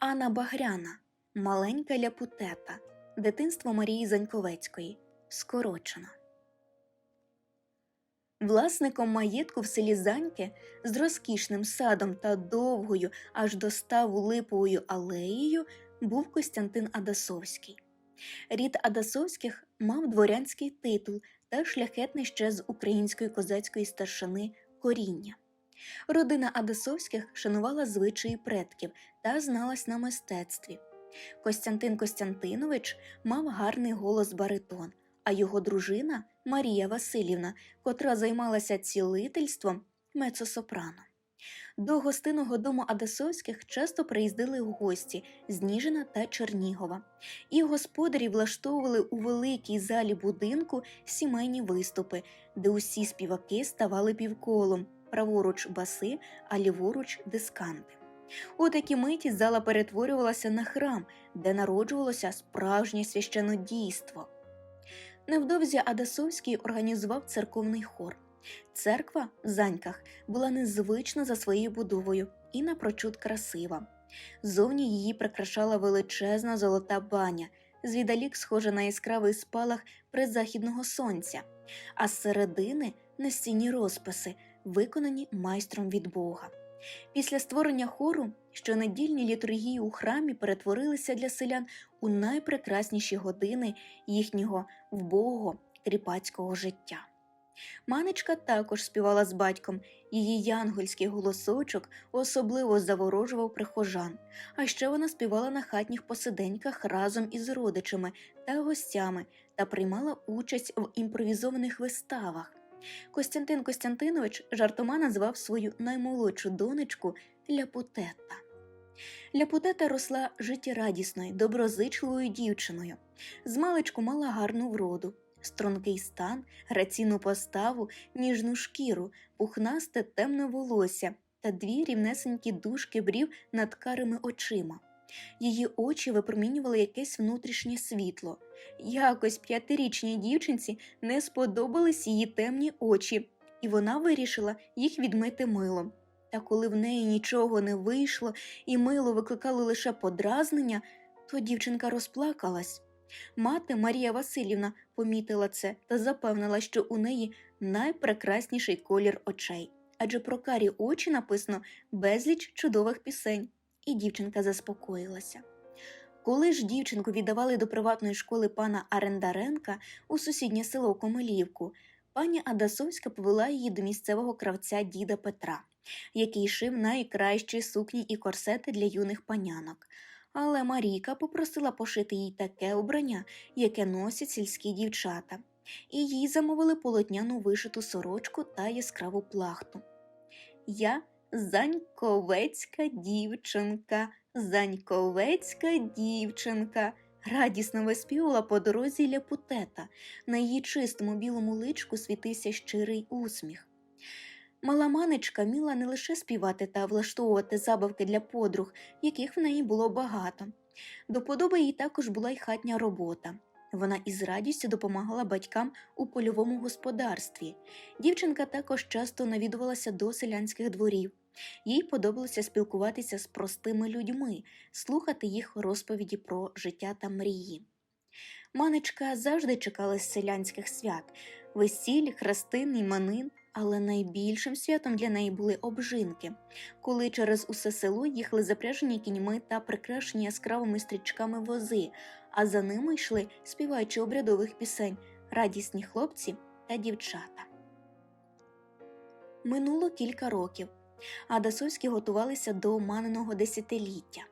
Анна Багряна, маленька ляпутета, дитинство Марії Заньковецької, скорочено. Власником маєтку в селі Заньки з розкішним садом та довгою аж до ставу липовою алеєю був Костянтин Адасовський. Рід Адасовських мав дворянський титул та шляхетне ще з української козацької старшини коріння. Родина Адасовських шанувала звичаї предків та зналась на мистецтві. Костянтин Костянтинович мав гарний голос баритон, а його дружина Марія Васильівна, котра займалася цілительством мецосопрано. До гостиного дому Адасовських часто приїздили гості з та Чернігова, і господарі влаштовували у великій залі будинку сімейні виступи, де усі співаки ставали півколом, праворуч баси, а ліворуч дисканти. У такі миті зала перетворювалася на храм, де народжувалося справжнє священодійство. Невдовзі Адасовський організував церковний хор. Церква в Заньках була незвична за своєю будовою і напрочуд красива. Зовні її прикрашала величезна золота баня, звідалік схожа на яскравий спалах призахідного сонця, а з середини настінні розписи, виконані майстром від Бога. Після створення хору щонедільні літургії у храмі перетворилися для селян у найпрекрасніші години їхнього вбогого кріпацького життя. Манечка також співала з батьком, її янгольський голосочок особливо заворожував прихожан, а ще вона співала на хатніх посиденьках разом із родичами та гостями та приймала участь в імпровізованих виставах. Костянтин Костянтинович жартома назвав свою наймолодшу донечку Ляпутета. Ляпутета росла життєрадісною, доброзичливою дівчиною. Змалечку мала гарну вроду, стрункий стан, граційну поставу, ніжну шкіру, пухнасте темне волосся та дві рівнесенькі дужки брів над карими очима. Її очі випромінювали якесь внутрішнє світло. Якось п'ятирічній дівчинці не сподобались її темні очі, і вона вирішила їх відмити милом. Та коли в неї нічого не вийшло і мило викликало лише подразнення, то дівчинка розплакалась. Мати Марія Васильівна помітила це та запевнила, що у неї найпрекрасніший колір очей, адже про карі очі написано безліч чудових пісень, і дівчинка заспокоїлася. Коли ж дівчинку віддавали до приватної школи пана Арендаренка у сусіднє село Комелівку, пані Адасовська повела її до місцевого кравця діда Петра, який шив найкращі сукні і корсети для юних панянок. Але Марійка попросила пошити їй таке обрання, яке носять сільські дівчата, і їй замовили полотняну вишиту сорочку та яскраву плахту. Я заньковецька дівчинка, заньковецька дівчинка. Радісно виспівала по дорозі ляпутета. На її чистому білому личку світився щирий усміх. Мала манечка міла не лише співати та влаштовувати забавки для подруг, яких в неї було багато. До подоби їй також була й хатня робота. Вона із радістю допомагала батькам у польовому господарстві. Дівчинка також часто навідувалася до селянських дворів. Їй подобалося спілкуватися з простими людьми, слухати їх розповіді про життя та мрії. Манечка завжди чекала селянських свят весіль, хрестин, іменин, але найбільшим святом для неї були обжинки, коли через усе село їхали запряжені кіньми та прикрашені яскравими стрічками вози, а за ними йшли, співаючи обрядових пісень, радісні хлопці та дівчата. Минуло кілька років. А готувалися до маниного десятиліття.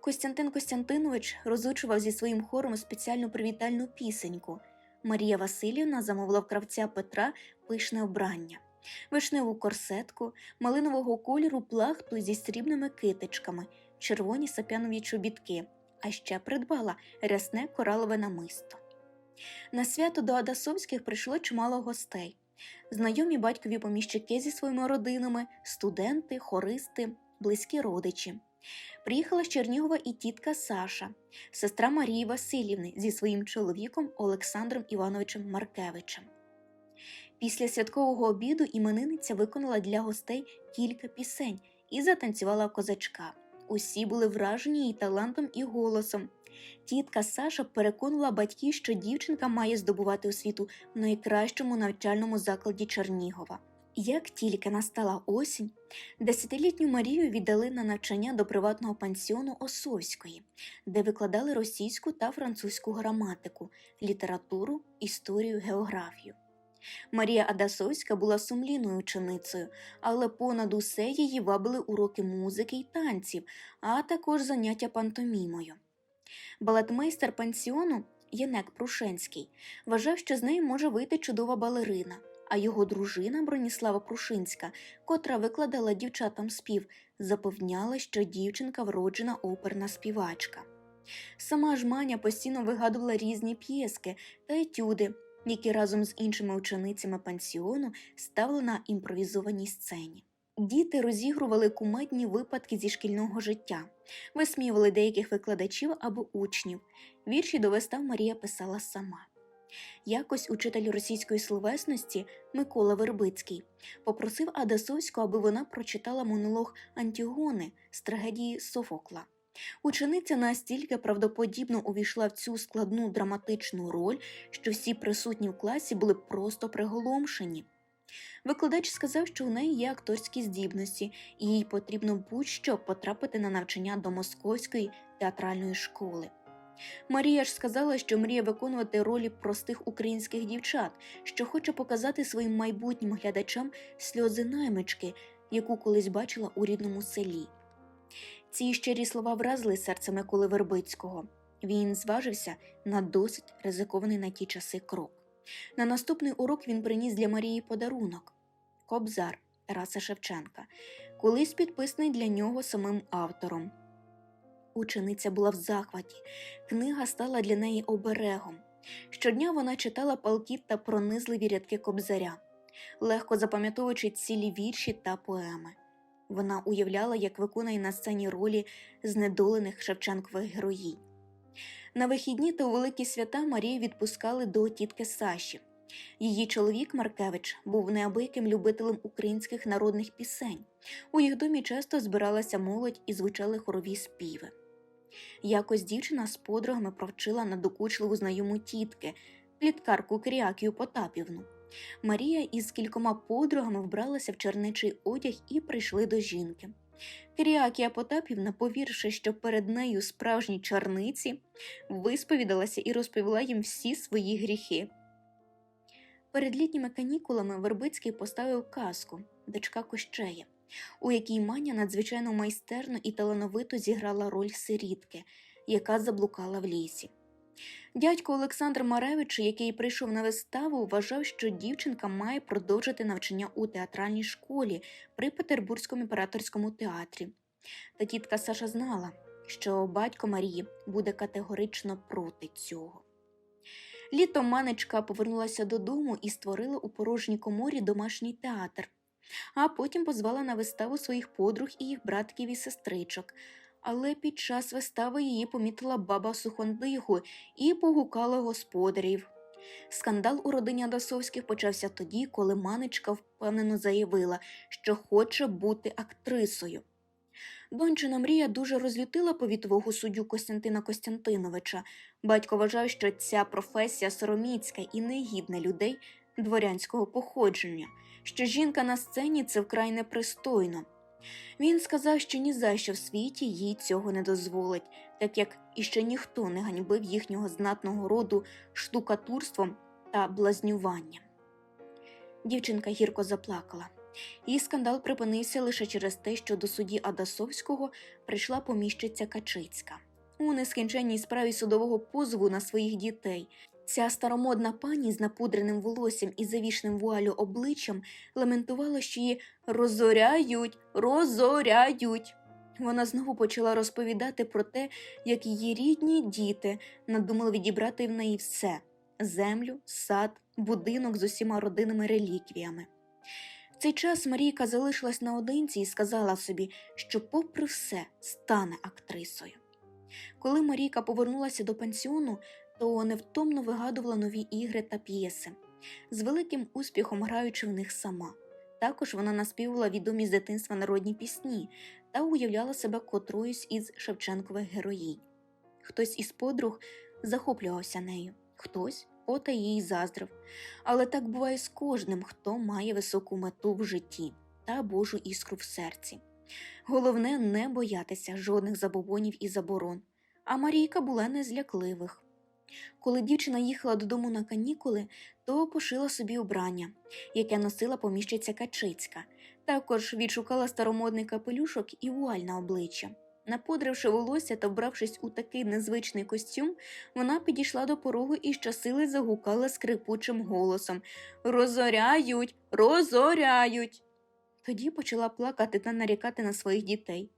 Костянтин Костянтинович розучував зі своїм хором спеціальну привітальну пісеньку. Марія Васильівна замовила в кравця Петра пишне обрання, вишневу корсетку, малинового кольору плахту зі срібними китичками, червоні сапянові чобітки, а ще придбала рясне коралове намисто. На свято до Адасовських прийшло чимало гостей. Знайомі батькові поміщики зі своїми родинами, студенти, хористи, близькі родичі. Приїхала з Чернігова і тітка Саша, сестра Марії Васильівни зі своїм чоловіком Олександром Івановичем Маркевичем. Після святкового обіду іменинниця виконала для гостей кілька пісень і затанцювала козачка. Усі були вражені її талантом і голосом. Тітка Саша переконала батьків, що дівчинка має здобувати освіту в найкращому навчальному закладі Чернігова. Як тільки настала осінь, десятилітню Марію віддали на навчання до приватного пансіону Осовської, де викладали російську та французьку граматику, літературу, історію, географію. Марія Адасовська була сумлінною ученицею, але понад усе її вабили уроки музики й танців, а також заняття пантомімою. Балетмейстер пансіону Янек Прушенський вважав, що з неї може вийти чудова балерина, а його дружина Броніслава Прушинська, котра викладала дівчатам спів, запевняла, що дівчинка вроджена оперна співачка. Сама ж Маня постійно вигадувала різні п'єски та етюди, які разом з іншими ученицями пансіону ставили на імпровізованій сцені. Діти розігрували кумедні випадки зі шкільного життя, висміювали деяких викладачів або учнів. Вірші до вистав Марія писала сама. Якось учитель російської словесності Микола Вербицький попросив Адасовську, аби вона прочитала монолог Антігони з трагедії Софокла. Учениця настільки правдоподібно увійшла в цю складну драматичну роль, що всі присутні в класі були просто приголомшені. Викладач сказав, що у неї є акторські здібності, і їй потрібно будь-що потрапити на навчання до Московської театральної школи. Марія ж сказала, що мріє виконувати ролі простих українських дівчат, що хоче показати своїм майбутнім глядачам сльози наймички, яку колись бачила у рідному селі. Ці щирі слова вразили серце Миколи Вербицького. Він зважився на досить ризикований на ті часи крок. На наступний урок він приніс для Марії подарунок Кобзар Тараса Шевченка, колись підписаний для нього самим автором. Учениця була в захваті, книга стала для неї оберегом. Щодня вона читала палків та пронизливі рядки кобзаря, легко запам'ятовуючи цілі вірші та поеми. Вона уявляла, як виконує на сцені ролі знедолених Шевченкових героїв. На вихідні та у великі свята Марію відпускали до тітки Саші. Її чоловік Маркевич був неабияким любителем українських народних пісень. У їх домі часто збиралася молодь і звучали хорові співи. Якось дівчина з подругами провчила надокучливу знайому тітки, пліткарку Кріакію Потапівну. Марія із кількома подругами вбралася в черничий одяг і прийшли до жінки. Киріакія Потапівна, повіривши, що перед нею справжні чарниці, висповідалася і розповіла їм всі свої гріхи. Перед літніми канікулами Вербицький поставив казку дочка Кощея, у якій Маня надзвичайно майстерно і талановито зіграла роль сирітки, яка заблукала в лісі. Дядько Олександр Маревич, який прийшов на виставу, вважав, що дівчинка має продовжити навчання у театральній школі при Петербурзькому імператорському театрі. Та тітка Саша знала, що батько Марії буде категорично проти цього. Літом манечка повернулася додому і створила у порожній коморі домашній театр, а потім позвала на виставу своїх подруг і їх братків і сестричок. Але під час вистави її помітила баба Сухондиху і погукала господарів. Скандал у родині Адасовських почався тоді, коли манечка впевнено заявила, що хоче бути актрисою. Дончина Мрія дуже розлютила повітового суддю Костянтина Костянтиновича. Батько вважав, що ця професія сороміцька і негідна людей дворянського походження, що жінка на сцені це вкрай непристойно. Він сказав, що ні за що в світі їй цього не дозволить, так як іще ніхто не ганьбив їхнього знатного роду штукатурством та блазнюванням. Дівчинка гірко заплакала. Її скандал припинився лише через те, що до судді Адасовського прийшла поміщиця Качицька. У нескінченній справі судового позову на своїх дітей. Ця старомодна пані з напудреним волоссям і завішним вуалю обличчям лементувала, що її розоряють, розоряють. Вона знову почала розповідати про те, як її рідні діти надумали відібрати в неї все землю, сад, будинок з усіма родинними реліквіями. В цей час Марійка залишилась наодинці і сказала собі, що, попри все, стане актрисою. Коли Марійка повернулася до пансіону, то невтомно вигадувала нові ігри та п'єси, з великим успіхом граючи в них сама. Також вона наспівувала відомі з дитинства народні пісні та уявляла себе котроюсь із Шевченкових героїнь. Хтось із подруг захоплювався нею, хтось ота їй заздрив. Але так буває з кожним, хто має високу мету в житті та Божу іскру в серці. Головне не боятися жодних забобонів і заборон. А Марійка була не з лякливих. Коли дівчина їхала додому на канікули, то пошила собі убрання, яке носила поміщиця Качицька. Також відшукала старомодний капелюшок і вуаль на обличчя. Напудривши волосся та вбравшись у такий незвичний костюм, вона підійшла до порогу і щосили загукала скрипучим голосом Розоряють, розоряють. Тоді почала плакати та нарікати на своїх дітей.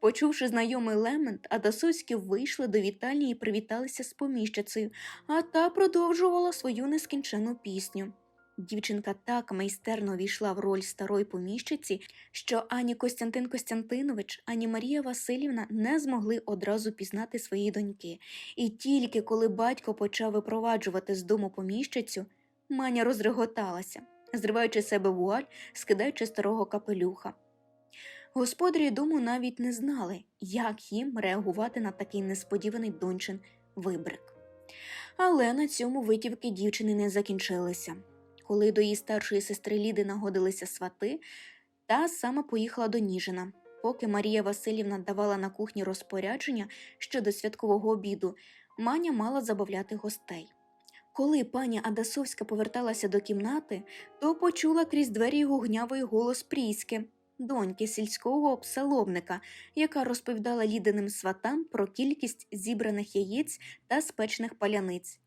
Почувши знайомий лемент, Адасовські вийшли до вітальні і привіталися з поміщицею, а та продовжувала свою нескінчену пісню. Дівчинка так майстерно війшла в роль старої поміщиці, що ані Костянтин Костянтинович, ані Марія Васильівна не змогли одразу пізнати свої доньки. І тільки коли батько почав випроваджувати з дому поміщицю, маня розреготалася, зриваючи себе вуаль, скидаючи старого капелюха. Господарі дому навіть не знали, як їм реагувати на такий несподіваний дончин вибрик. Але на цьому витівки дівчини не закінчилися. Коли до її старшої сестри Ліди нагодилися свати, та саме поїхала до Ніжина. Поки Марія Васильівна давала на кухні розпорядження щодо святкового обіду, Маня мала забавляти гостей. Коли пані Адасовська поверталася до кімнати, то почула крізь двері гугнявий голос Пріськи, доньки сільського псаломника, яка розповідала ліденим сватам про кількість зібраних яєць та спечених паляниць.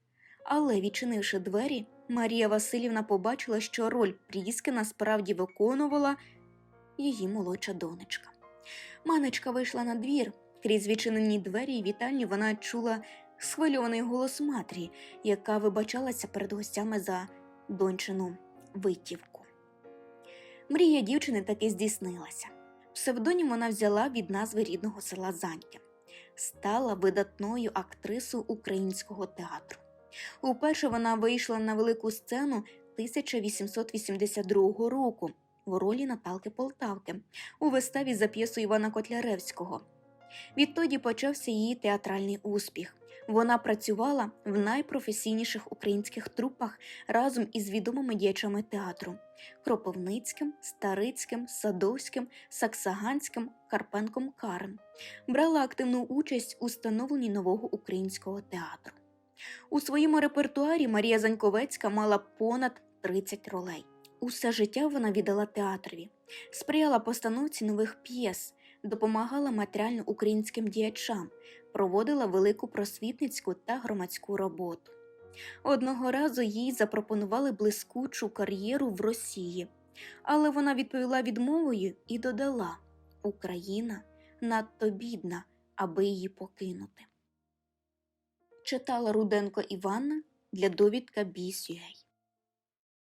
Але, відчинивши двері, Марія Васильівна побачила, що роль Пріски насправді виконувала її молодша донечка. Манечка вийшла на двір. Крізь відчинені двері і вітальні вона чула схвильований голос матері, яка вибачалася перед гостями за дончину витівку. Мрія дівчини таки здійснилася. Псевдонім вона взяла від назви рідного села Заньки, стала видатною актрисою українського театру. Уперше вона вийшла на велику сцену 1882 року в ролі Наталки Полтавки у виставі за п'єсою Івана Котляревського. Відтоді почався її театральний успіх. Вона працювала в найпрофесійніших українських трупах разом із відомими діячами театру Кропивницьким, Старицьким, Садовським, Саксаганським, Карпенком Карем. Брала активну участь у становленні нового українського театру. У своєму репертуарі Марія Заньковецька мала понад 30 ролей. Усе життя вона віддала театрові, сприяла постановці нових п'єс, допомагала матеріально українським діячам, проводила велику просвітницьку та громадську роботу. Одного разу їй запропонували блискучу кар'єру в Росії, але вона відповіла відмовою і додала Україна надто бідна, аби її покинути. Читала Руденко Іванна для довідка Бісюгей.